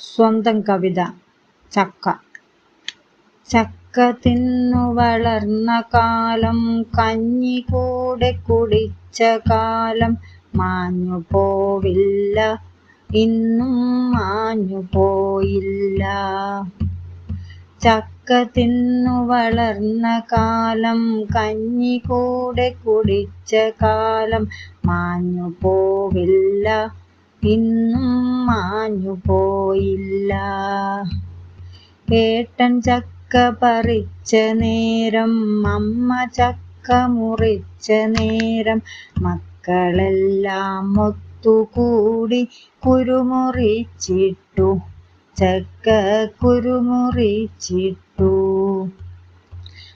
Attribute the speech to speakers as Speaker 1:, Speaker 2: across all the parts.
Speaker 1: സ്വന്തം കവിത. ചക്ക. ചക്ക തിന്നു വളർന്ന കാലം കഞ്ഞി കൂടെ കുടിച്ച കാലം മാഞ്ഞു പോവില്ല ഇന്നും മാഞ്ഞു പോയില്ല. ചക്ക തിന്നു വളർന്ന കാലം കഞ്ഞി കൂടെ കുടിച്ച കാലം മാഞ്ഞു പോവില്ല ഇന്നും മാഞ്ഞു പോയില്ല. ഏട്ടൻ ചക്ക പറിച്ച നേരം അമ്മ ചക്ക മുറിച്ച നേരം മക്കളെല്ലാം ഒത്തുകൂടി കുരുമുറിച്ചിട്ടു. ചക്ക കുരുമുറിച്ചിട്ടു.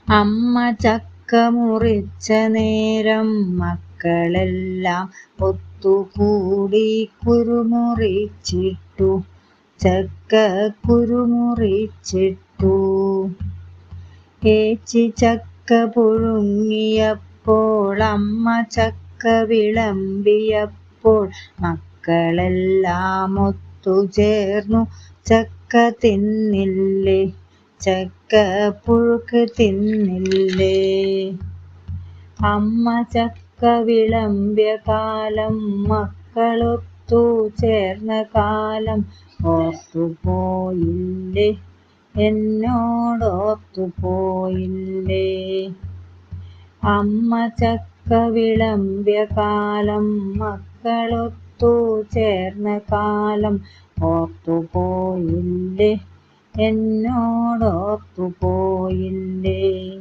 Speaker 1: അമ്മ ചക്ക മുറിച്ച നേരം മക്കളെല്ലാം ഒത്തുകൂടി കുരുമുറിച്ചിട്ടു ചക്ക കുരുമുറിച്ചിട്ടു ഏച്ചി ചക്ക പുഴുങ്ങിയപ്പോൾ അമ്മ ചക്ക വിളമ്പിയപ്പോൾ മക്കളെല്ലാം ഒത്തുചേർന്നു. ചക്ക തിന്നില്ലേ? ചക്ക പുഴുക്ക് തിന്നില്ലേ? അമ്മ ചക്ക വിളമ്പിയ കാലം മക്കളൊത്തു ചേർന്ന കാലം. ഓർത്തുപോയില്ലേ? എന്നോടോർത്തുപോയില്ലേ? അമ്മ ചക്ക വിളമ്പ്യകാലം മക്കളൊത്തു ചേർന്ന കാലം. ഓർത്തുപോയില്ലേ? എന്നോടോർത്തുപോയില്ലേ?